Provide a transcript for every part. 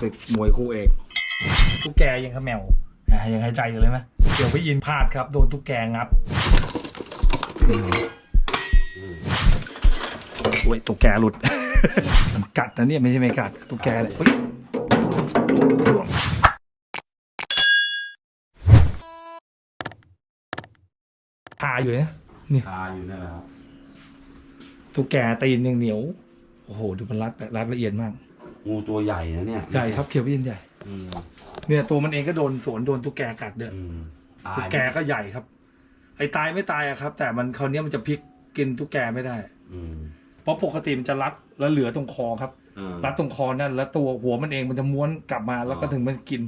ศึกมวยคู่เอกตุ๊กแกยังขมแมวอะยังหายใจอยู่เลยไหมเดี๋ยวพี่อินพลาดครับ โดนตุ๊กแกงับโอ้ยตุ๊กแกหลุด มันกัดนะเนี่ยไม่ใช่ไม่กัดตุ๊กแกเลยเฮ้ยล่วงพาอยู่นะนี่คาอยู่นั่นแหละครับตุ๊กแกตีนยังเหนียว โอ้โห ดูมันรัดรัดละเอียดมาก งูตัวใหญ่นะเนี่ยใหญ่ครับเขียวพี่อินใหญ่อืมเนี่ยตัวมันเองก็โดนสวนโดนตุ๊กแกกัดเด้ออืมตาตุ๊ยกแกก็ใหญ่ครับ ไอ้ตายไม่ตายอะครับ แต่มันคราวเนี้ยมันจะพลิกกินตุ๊กแกไม่ได้ อืมเพราะปกติมันจะรัดแล้วเหลือตรงคอครับเออรัดตรงคอนั่นแล้วตัวหัวมันเองมันจะม้วนกลับมาแล้วก็อ๋อ ถึงมันกิน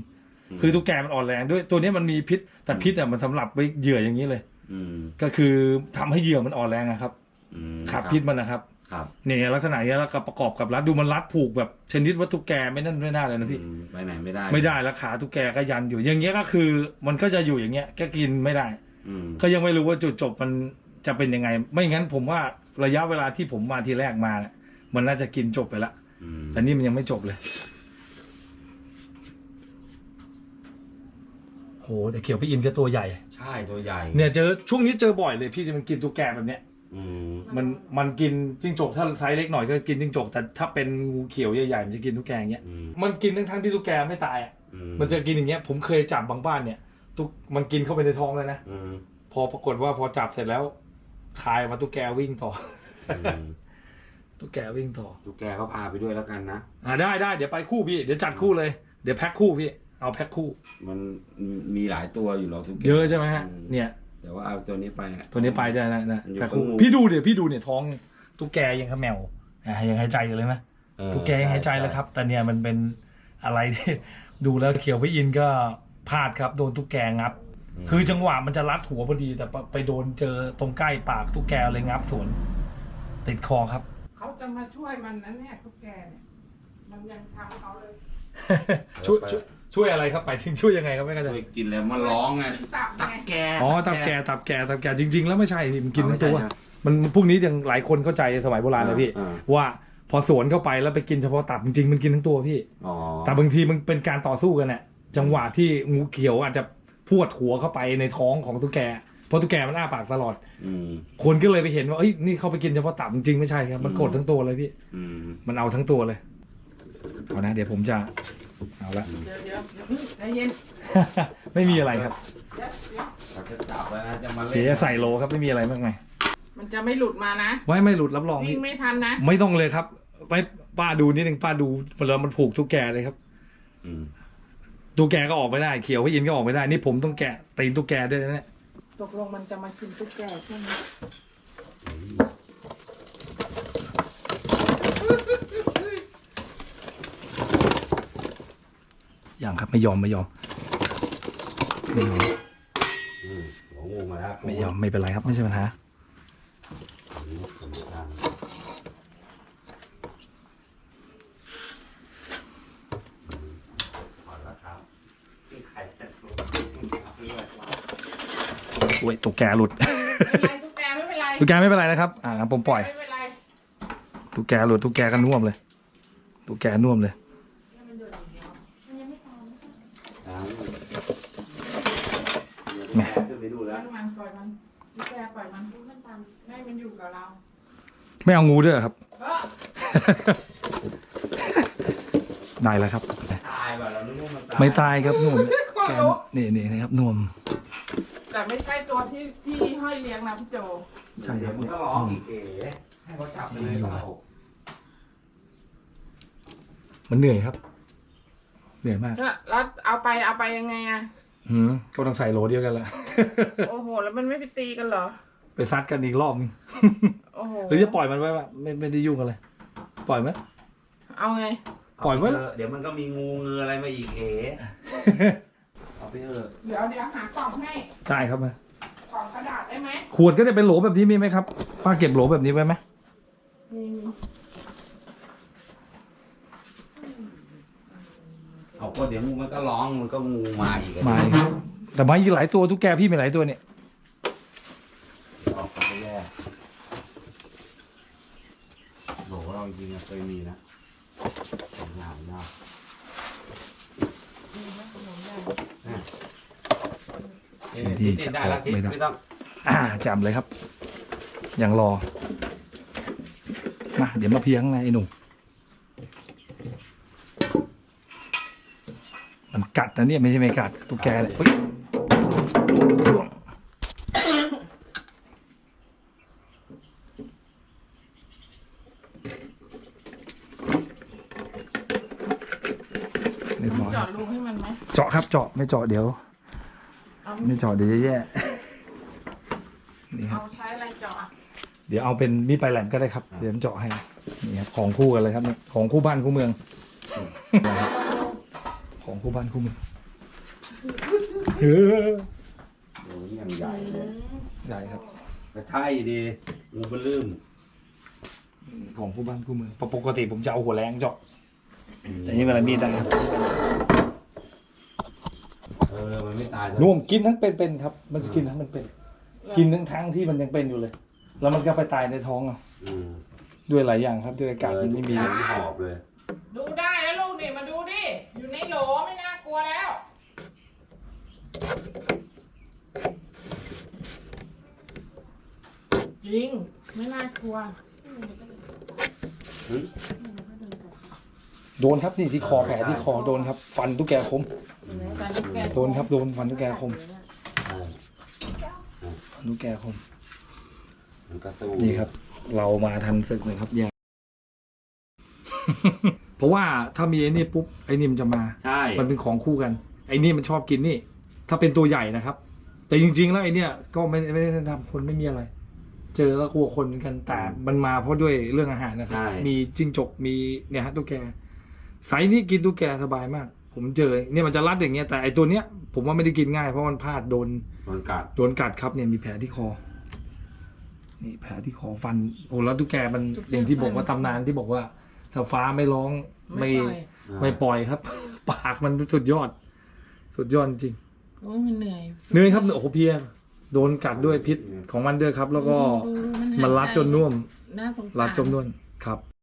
มคือตุ๊กแกมันอ่อนแรงด้วยตัวเนี้ยมันมีพิษ แต่พิษอะมันสำหรับไว้เหยื่ออย่างนี้เลย อืมก็คือทำให้เหยื่อมันอ่อนแรงอะครับอืมขับพิษมันนะครับ ครับเนี่ยลักษณะเนี้ยแล้วก็ประกอบกับรัดดูมันรัดผูกแบบชนิดว่าตุ๊กแกไม่นั่นไม่ได้เลยนะพี่ อืมไปไหนไม่ได้ไม่ได้แล้วขาตุ๊กแกก็ยันอยู่ อย่างเงี้ยก็คือ มันก็จะอยู่อย่างเงี้ยก็กินไม่ได้ อืมก็ยังไม่รู้ว่าจุดจบมันจะเป็นยังไง ไม่งั้นผมว่าระยะเวลาที่ผมมาทีแรกมาเนี่ยมันน่าจะกินจบไปละอืมแต่นี่มันยังไม่จบเลยโหแต่เขียวพี่อินก็ตัวใหญ่ ใช่ตัวใหญ่เนี่ยเจอช่วงนี้เจอบ่อยเลยพี่ที่มันกินตุ๊กแกแบบเนี้ย อืมมันมันกินจิ้งจกถ้าไซส์เล็กหน่อยก็กินจิ้งจกแต่ถ้าเป็นงูเขียวใหญ่ๆมันจะกินตุ๊กแกอย่างเงี้ยอืมมันกินทั้งทั้งๆที่ตุ๊กแกไม่ตายอะอืมันจะกินอย่างเงี้ยผมเคยจับบางบ้านเนี่ยตุ๊กมันกินเข้าไปในท้องเลยนะอืมพอปรากฏว่าพอจับเสร็จแล้วคายออกมาตุ๊กแกวิ่งต่อ อืมตุ๊กแกวิ่งต่อตุ๊กแกเขาพาไปด้วยแล้วกันนะ อ่าได้ได้เดี๋ยวไปคู่พี่เดี๋ยวจัดคู่เลยเดี๋ยวแพ็คคู่พี่เอาแพ็คคู่ มันมีหลายตัวอยู่หรอกตุ๊กแกเยอะใช่ไหมฮะเนี่ย แต่ว่าเอาตัวนี้ไปอะ ตัวนี้ไปได้นะนะมันอยู่แพ็คคู่ข้างบนพี่ดูเดี๋ยวพี่ดูเนี่ยท้องตุ๊กแกยังขมแมวอะยังหายใจอยู่เลยไหมเออตุ๊กแกยังหายใจแล้วครับ แต่เนี่ยมันเป็นอะไรที่ ดูแล้วเขียวพี่อินก็พลาดครับ โดนตุ๊กแกงับ คือจังหวะมันจะรัดหัวพอดี แต่ไปโดนเจอตรงใกล้ปากตุ๊กแกเลยงับสวน ติดคอครับ เขาจะมาช่วยมันนะเนี่ยตุ๊กแกเนี่ยมันยังทำเขาเลยช่วยช่วยช่วยอะไรครับไปถึงช่วยยังไงครับไม่เข้าใจ ช่วยกินแล้วมันร้องไงตับตักไง แกอ๋อตับแกตับแกตับแกจริง ๆ แล้วไม่ใช่พี่มันกินทั้งตัวอ๋อไม่ใช่ครับมันพวกนี้ยังหลายคนเข้าใจสมัยโบราณเลยพี่ อ่า ว่าพอสวนเข้าไปแล้วไปกินเฉพาะตับจริงๆมันกินทั้งตัวพี่ อ๋อแต่บางทีมันเป็นการต่อสู้กันน่ะจังหวะที่งูเขียวอาจจะพวดหัวเข้าไปในท้องของตุ๊กแกเพราะตุ๊กแกมันอ้าปากตลอด อืม คนก็เลยไปเห็นว่าเอ้ยนี่เขาไปกินเฉพาะตับจริงๆไม่ใช่ครับ มันอืมกดทั้งตัวเลยพี่ อืม มันเอาทั้งตัวเลย เอานะ เดี๋ยวผมจะ เอาละ เดี๋ยวเดี๋ยวเดี๋ยวพี่ใจเย็น ไม่มีอะไรครับ แล้วนะจะมาเล่นเดี๋ยวจะใส่โลครับไม่มีอะไรมากมายมันจะไม่หลุดมานะไว้ไม่หลุดรับรองวิ่พี่งไม่ทันนะไม่ต้องเลยครับไว้ป้าดูนิดนึงป้าดูเวลามันผูกตุ๊กแกเลยครับอืมตุ๊กแกก็ออกไม่ได้เขียวพี่อินก็ออกไม่ได้นี่ผมต้องแกะตีนตุ๊กแกด้วยนะเนี่ยตกลงมันจะมากินตุ๊กแกใช่ไหมอย่างครับไม่ยอมไม่ยอมไม่ยอมอืม หัวงูมาแล้วไม่ยอมไม่เป็นไรครับไม่ใช่ปัญหาอืมสำคัญพอแล้วครับไข่จะสุกด้วยโอ้ยตุ๊กแกหลุดไม่เป็นไรตุ๊กแกไม่เป็นไร ตุ๊กแกไม่เป็นไรนะครับ อ่างั้นผมปล่อย ไม่เป็นไร ตุ๊กแกหลุดตุ๊กแกก็น่วมเลย ตุ๊กแกน่วมเลยแหม่ขึ้น ไปดูแล้วปล่อยมันปล่อยมันตุ๊กแกปล่อยมันมันตามให้มันอยู่กับเราไม่เอางูด้วยเหรอครับ เออได้แล้วครับ ตายว่ะเรานึกว่ามันตายไม่ตายครับน่วมแกนี่นี่นะครับน่วมแต่ไม่ใช่ตัวที่ที่ห้อยเลี้ยงนะพี่โจใช่คเดี๋ยรัวบมึงก็ร้องอีกเอ๋ให้เขาจับไปเลยเปล่ามันเหนื่อยครับ เหนื่อยมาก แล้วแล้วเอาไปเอาไปยังไงอะ อืมก็ต้องใส่โหลเดียวกันละ โอ้โห แล้วมันไม่ไปตีกันเหรอ ไปซัดกันอีกรอบนึง โอ้โห หรือจะปล่อยมันไว้วะไม่ไม่ได้ยุ่งกันเลยปล่อยไหม เอาไง ปล่อยไว้เเดี๋ยวมันก็มีงูเงืออะไรมาอีกเอ๋เอาไปเถอะเดี๋ยวเดี๋ยวหากล่องให้ใช่ครับมากล่องกระดาษได้ไหมขวดก็จะเป็นโหลแบบนี้มีไหมครับป้าเก็บโหลแบบนี้ไว้ไหมมี ก็เดี๋ยวงูมันก็ร้องมันก็งูมาอีกอมาอีกคแต่มาอีกหลายตัวทุกแกพี่มีหลายตัวเนี่ยออกไปแย่บอกว่าเราจริงๆเคยมีนะหนาวเนาะดีจ้แล้วบไม่ต้องอ่าจำเลยครับยังรอมาเดี๋ยวมาเพียงไงไอ้หนุ่ม กัดนะเนี่ยไม่ใช่ไม่กัดตุ๊กแกเลยเฮ้ยล่วงเรียบร้อยเจาะรูให้มันไหมเจาะครับเจาะไม่เจาะเดี๋ยว เอาไม่เจาะเดี๋ยวจะแย่นี่คเอารับใช้อะไรเจาะอะเดี๋ยวเอาเป็นมีดปลายแหลมก็ได้ครับ เดี๋ยวผมเจาะให้ นี่ครับของคู่กันเลยครับเนี่ยของคู่บ้านคู่เมือง ของคู่บ้านคู่เมืองเฮ้อโอ้ยยังใหญ่เลยใหญ่ครับกระช่ายดีงูเบลืมของคู่บ้านคู่เมืองปกติผมจะเอาหัวแรงเจาะแต่นี่เวลามีดได้ครับเออมันไม่ตายนุ่มกินทั้งเป็นๆครับ มันจะกินทั้งมันเป็นกินทั้งทั้งที่มันยังเป็นอยู่เลย แล้วมันก็ไปตายในท้องเอาอืมด้วยหลายอย่างครับด้วยอากาศมันไม่มีเออทุกอย่างหอบเลย ดูได้แล้วลูกนี่มาดูดิ อยู่ในโหลไม่น่ากลัวแล้ว จริง ไม่น่ากลัวหึโดนครับนี่ที่คอแผลที่คอโดนครับ ฟันตุ๊กแกคมแต่ลูกแกโดนครับโดนฟันตุ๊กแกคมเออฟันตุ๊กแกคม มันก็สู้นี่ครับ เรามาทันศึกเลยครับแย่เพราะว่าถ้ามีไอ้นี่ปุ๊บไอ้นี่มันจะมา ใช่ มันเป็นของคู่กัน ไอ้นี่มันชอบกินนี่ ถ้าเป็นตัวใหญ่นะครับ แต่จริง ๆ แล้วไอ้เนี่ยก็ไม่ไม่ได้ทำคนไม่มีอะไร เจอก็กลัวคนกันแต่มันมาเพราะด้วยเรื่องอาหารนะครับ ใช่ มีจิ้งจกมีเนี่ยฮะตุ๊กแกไซส์นี้กินตุ๊กแกสบายมาก ผมเจอเนี่ยมันจะรัดอย่างเงี้ยแต่ไอ้ตัวเนี้ยผมว่าไม่ได้กินง่ายเพราะมันพลาดโดน มันกัดโดนกัดครับเนี่ยมีแผลที่คอ นี่แผลที่คอฟัน โอ้แล้วตุ๊กแกมันอย่างที่บอกว่าตำนานที่บอกว่า ถ้าฟ้าไม่ร้องไม่ไม่ปล่อยไม่ปล่อยครับ ปากมันสุดยอด สุดยอดจริง โอ้ยมันเหนื่อยเหนื่อยครับโอ้โหเพลียโดนกัดด้วยพิษของมันด้วยครับ แล้วก็ดูดูดูหายมันรัดจนน่วมน่าสงสารรัดจนน่วมครับ